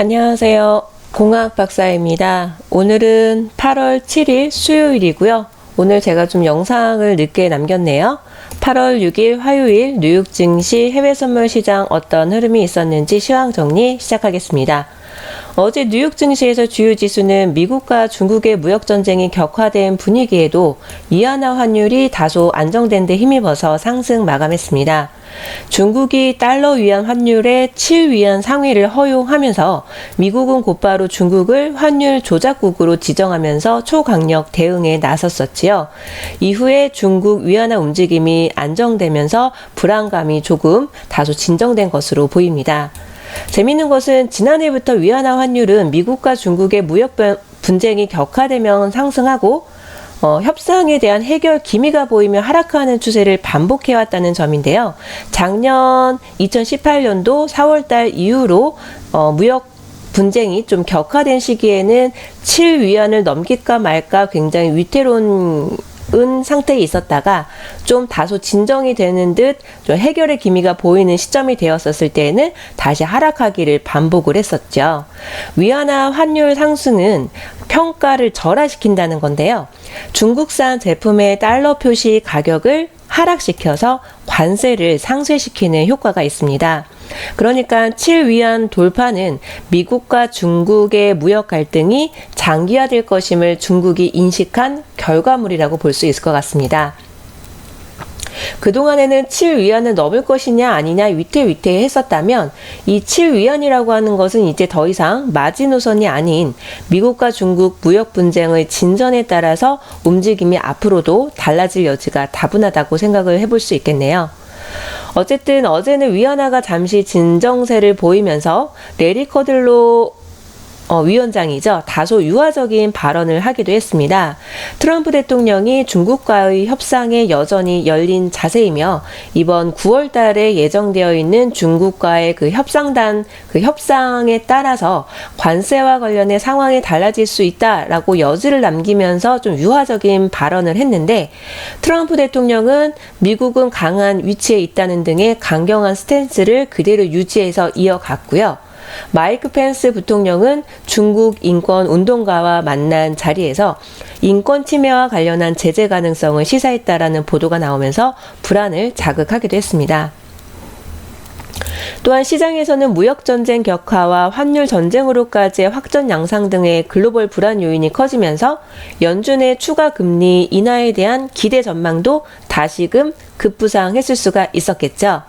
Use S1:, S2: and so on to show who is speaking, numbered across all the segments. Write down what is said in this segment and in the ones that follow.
S1: 안녕하세요. 공학 박사입니다. 오늘은 8월 7일 수요일이고요. 오늘 제가 좀 영상을 늦게 남겼네요. 8월 6일 화요일 뉴욕 증시 해외 선물 시장 어떤 흐름이 있었는지 시황 정리 시작하겠습니다. 어제 뉴욕 증시에서 주요 지수는 미국과 중국의 무역 전쟁이 격화된 분위기에도 위안화 환율이 다소 안정된 데 힘입어서 상승 마감했습니다. 중국이 달러 위안 환율의 7위안 상위를 허용하면서 미국은 곧바로 중국을 환율 조작국으로 지정하면서 초강력 대응에 나섰었지요. 이후에 중국 위안화 움직임이 안정되면서 불안감이 조금 다소 진정된 것으로 보입니다. 재미있는 것은 지난해부터 위안화 환율은 미국과 중국의 무역 분쟁이 격화되면 상승하고 어, 협상에 대한 해결 기미가 보이며 하락하는 추세를 반복해왔다는 점인데요. 작년 2018년도 4월달 이후로 어, 무역 분쟁이 좀 격화된 시기에는 7위안을 넘길까 말까 굉장히 위태로운 은 상태에 있었다가 좀 다소 진정이 되는 듯 좀 해결의 기미가 보이는 시점이 되었었을 때에는 다시 하락하기를 반복을 했었죠. 위안화 환율 상승은 평가를 절하시킨다는 건데요. 중국산 제품의 달러 표시 가격을 하락시켜서 관세를 상쇄시키는 효과가 있습니다. 그러니까 7위안 돌파는 미국과 중국의 무역 갈등이 장기화될 것임을 중국이 인식한 결과물이라고 볼 수 있을 것 같습니다. 그동안에는 7위안을 넘을 것이냐 아니냐 위태위태 했었다면 이 7위안이라고 하는 것은 이제 더 이상 마지노선이 아닌 미국과 중국 무역 분쟁의 진전에 따라서 움직임이 앞으로도 달라질 여지가 다분하다고 생각을 해볼 수 있겠네요. 어쨌든 어제는 위안화가 잠시 진정세를 보이면서 레리 커들로 어, 위원장이죠. 다소 유화적인 발언을 하기도 했습니다. 트럼프 대통령이 중국과의 협상에 여전히 열린 자세이며 이번 9월 달에 예정되어 있는 중국과의 그 협상단 그 협상에 따라서 관세와 관련해 상황이 달라질 수 있다라고 여지를 남기면서 좀 유화적인 발언을 했는데 트럼프 대통령은 미국은 강한 위치에 있다는 등의 강경한 스탠스를 그대로 유지해서 이어갔고요. 마이크 펜스 부통령은 중국 인권 운동가와 만난 자리에서 인권 침해와 관련한 제재 가능성을 시사했다라는 보도가 나오면서 불안을 자극하기도 했습니다. 또한 시장에서는 무역 전쟁 격화와 환율 전쟁으로까지의 확전 양상 등의 글로벌 불안 요인이 커지면서 연준의 추가 금리 인하에 대한 기대 전망도 다시금 급부상했을 수가 있었겠죠.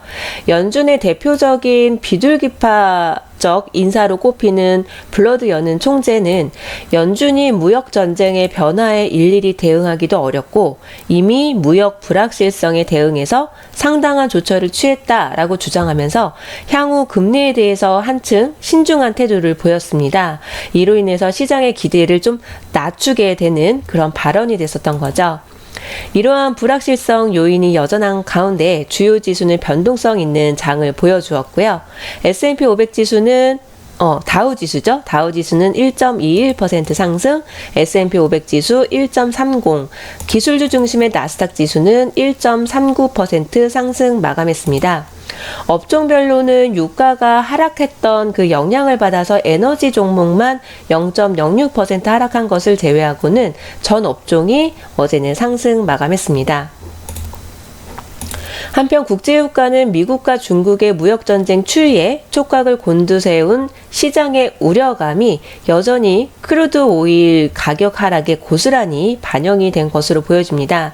S1: 연준의 대표적인 비둘기파 적 인사로 꼽히는 블러드 연은 총재는 연준이 무역 전쟁의 변화에 일일이 대응하기도 어렵고 이미 무역 불확실성에 대응해서 상당한 조처를 취했다라고 주장하면서 향후 금리에 대해서 한층 신중한 태도를 보였습니다. 이로 인해서 시장의 기대를 좀 낮추게 되는 그런 발언이 됐었던 거죠. 이러한 불확실성 요인이 여전한 가운데 주요 지수는 변동성 있는 장을 보여주었고요. S&P 500 지수는 어, 다우 지수죠. 다우 지수는 1.21% 상승, S&P 500 지수 1.30, 기술주 중심의 나스닥 지수는 1.39% 상승 마감했습니다. 업종별로는 유가가 하락했던 그 영향을 받아서 에너지 종목만 0.06% 하락한 것을 제외하고는 전 업종이 어제는 상승 마감했습니다. 한편 국제유가는 미국과 중국의 무역전쟁 추이에 촉각을 곤두세운 시장의 우려감이 여전히 크루드 오일 가격 하락에 고스란히 반영이 된 것으로 보여집니다.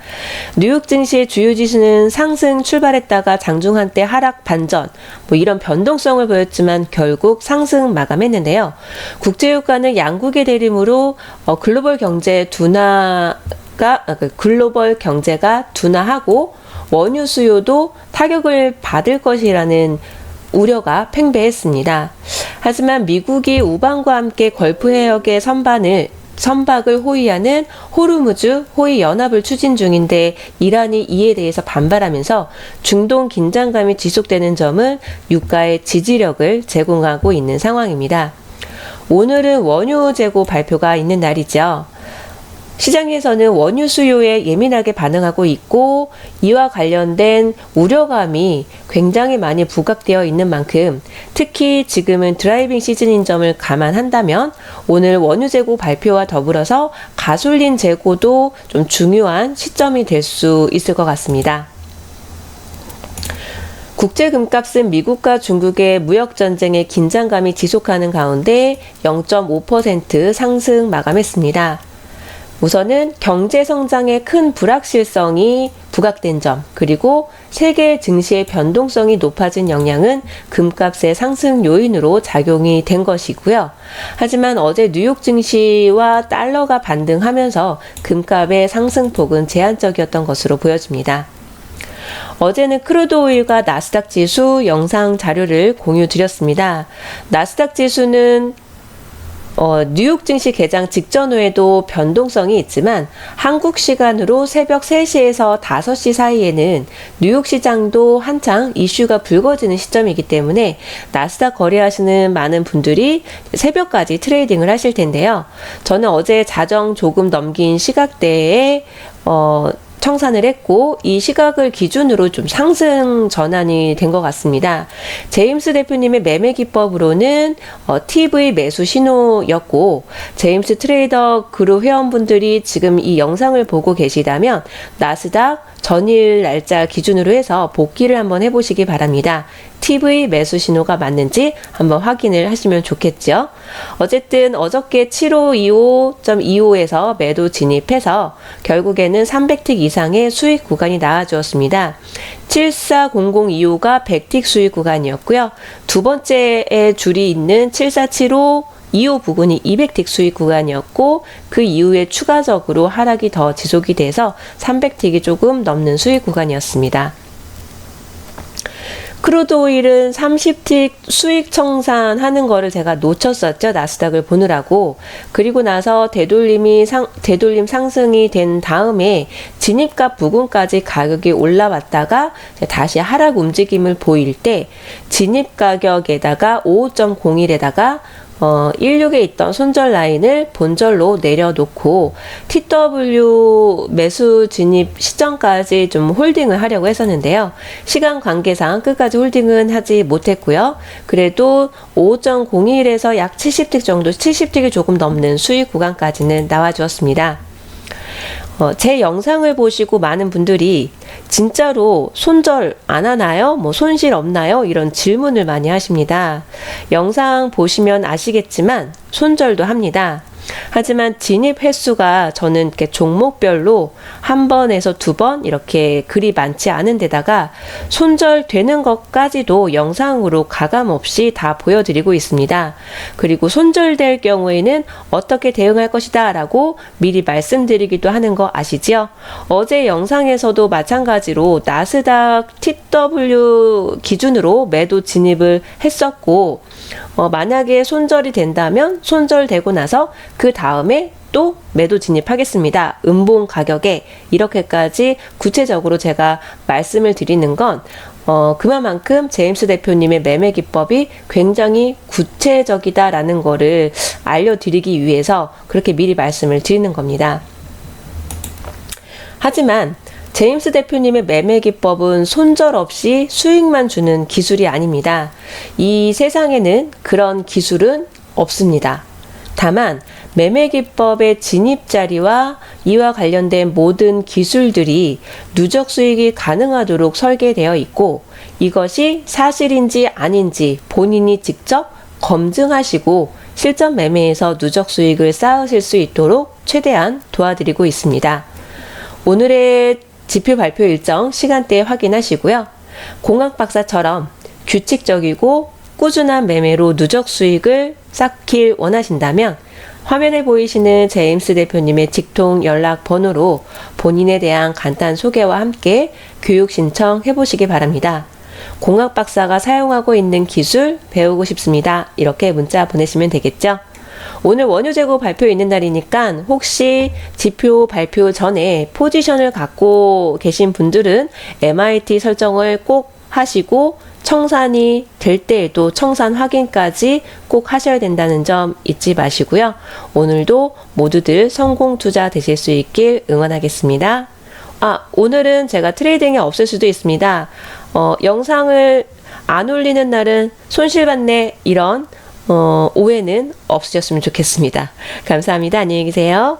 S1: 뉴욕 증시의 주요 지수는 상승 출발했다가 장중 한때 하락 반전, 뭐 이런 변동성을 보였지만 결국 상승 마감했는데요. 국제유가는 양국의 대림으로 어, 글로벌 경제 둔화가 아, 그 글로벌 경제가 둔화하고 원유 수요도 타격을 받을 것이라는 우려가 팽배했습니다. 하지만 미국이 우방과 함께 걸프 해역의 선반을 선박을 호위하는 호르무즈 호위 연합을 추진 중인데 이란이 이에 대해서 반발하면서 중동 긴장감이 지속되는 점은 유가의 지지력을 제공하고 있는 상황입니다. 오늘은 원유 재고 발표가 있는 날이죠. 시장에서는 원유 수요에 예민하게 반응하고 있고 이와 관련된 우려감이 굉장히 많이 부각되어 있는 만큼 특히 지금은 드라이빙 시즌인 점을 감안한다면 오늘 원유 재고 발표와 더불어서 가솔린 재고도 좀 중요한 시점이 될 수 있을 것 같습니다. 국제 금값은 미국과 중국의 무역 전쟁의 긴장감이 지속하는 가운데 0.5% 상승 마감했습니다. 우선은 경제 성장의 큰 불확실성이 부각된 점, 그리고 세계 증시의 변동성이 높아진 영향은 금값의 상승 요인으로 작용이 된 것이고요. 하지만 어제 뉴욕 증시와 달러가 반등하면서 금값의 상승폭은 제한적이었던 것으로 보여집니다. 어제는 크루드 오일과 나스닥 지수 영상 자료를 공유 드렸습니다. 나스닥 지수는 어, 뉴욕 증시 개장 직전 후에도 변동성이 있지만 한국 시간으로 새벽 3시에서 5시 사이에는 뉴욕 시장도 한창 이슈가 불거지는 시점이기 때문에 나스닥 거래하시는 많은 분들이 새벽까지 트레이딩을 하실 텐데요. 저는 어제 자정 조금 넘긴 시각대에 어, 청산을 했고 이 시각을 기준으로 좀 상승 전환이 된 것 같습니다. 제임스 대표님의 매매 기법으로는 어, TV 매수 신호였고 제임스 트레이더 그룹 회원분들이 지금 이 영상을 보고 계시다면 나스닥 전일 날짜 기준으로 해서 복귀를 한번 해보시기 바랍니다. TV 매수 신호가 맞는지 한번 확인을 하시면 좋겠죠. 어쨌든 어저께 7525.25에서 매도 진입해서 결국에는 300틱 이상의 수익 구간이 나와주었습니다. 740025가 100틱 수익 구간이었고요. 두 번째에 줄이 있는 7475 2호 부근이 200틱 수익 구간이었고 그 이후에 추가적으로 하락이 더 지속이 돼서 300틱이 조금 넘는 수익 구간이었습니다. 크루드 오일은 30틱 수익 청산하는 거를 제가 놓쳤었죠. 나스닥을 보느라고. 그리고 나서 되돌림이 상, 되돌림 상승이 된 다음에 진입값 부근까지 가격이 올라왔다가 다시 하락 움직임을 보일 때 진입 가격에다가 55.01에다가 어, 16에 있던 손절 라인을 본절로 내려놓고 TW 매수 진입 시점까지 좀 홀딩을 하려고 했었는데요. 시간 관계상 끝까지 홀딩은 하지 못했고요. 그래도 5.01에서 약 70틱 정도, 70틱이 조금 넘는 수익 구간까지는 나와 주었습니다. 어, 제 영상을 보시고 많은 분들이 진짜로 손절 안 하나요? 뭐 손실 없나요? 이런 질문을 많이 하십니다. 영상 보시면 아시겠지만 손절도 합니다. 하지만 진입 횟수가 저는 이렇게 종목별로 한 번에서 두 번 이렇게 그리 많지 않은 데다가 손절되는 것까지도 영상으로 가감 없이 다 보여드리고 있습니다. 그리고 손절될 경우에는 어떻게 대응할 것이다 라고 미리 말씀드리기도 하는 거 아시죠? 어제 영상에서도 마찬가지로 나스닥 TW 기준으로 매도 진입을 했었고 어, 만약에 손절이 된다면 손절되고 나서 그 다음에 또 매도 진입하겠습니다. 음봉 가격에 이렇게까지 구체적으로 제가 말씀을 드리는 건 어, 그만큼 제임스 대표님의 매매 기법이 굉장히 구체적이다라는 거를 알려드리기 위해서 그렇게 미리 말씀을 드리는 겁니다. 하지만 제임스 대표님의 매매 기법은 손절 없이 수익만 주는 기술이 아닙니다. 이 세상에는 그런 기술은 없습니다. 다만 매매 기법의 진입 자리와 이와 관련된 모든 기술들이 누적 수익이 가능하도록 설계되어 있고 이것이 사실인지 아닌지 본인이 직접 검증하시고 실전 매매에서 누적 수익을 쌓으실 수 있도록 최대한 도와드리고 있습니다. 오늘의 지표 발표 일정 시간대에 확인하시고요. 공학 박사처럼 규칙적이고 꾸준한 매매로 누적 수익을 쌓길 원하신다면 화면에 보이시는 제임스 대표님의 직통 연락 번호로 본인에 대한 간단 소개와 함께 교육 신청해 보시기 바랍니다. 공학 박사가 사용하고 있는 기술 배우고 싶습니다. 이렇게 문자 보내시면 되겠죠? 오늘 원유 재고 발표 있는 날이니까 혹시 지표 발표 전에 포지션을 갖고 계신 분들은 MIT 설정을 꼭 하시고 청산이 될 때에도 청산 확인까지 꼭 하셔야 된다는 점 잊지 마시고요. 오늘도 모두들 성공 투자 되실 수 있길 응원하겠습니다. 아, 오늘은 제가 트레이딩이 없을 수도 있습니다. 어, 영상을 안 올리는 날은 손실받네 이런 어, 오해는 없으셨으면 좋겠습니다. 감사합니다. 안녕히 계세요.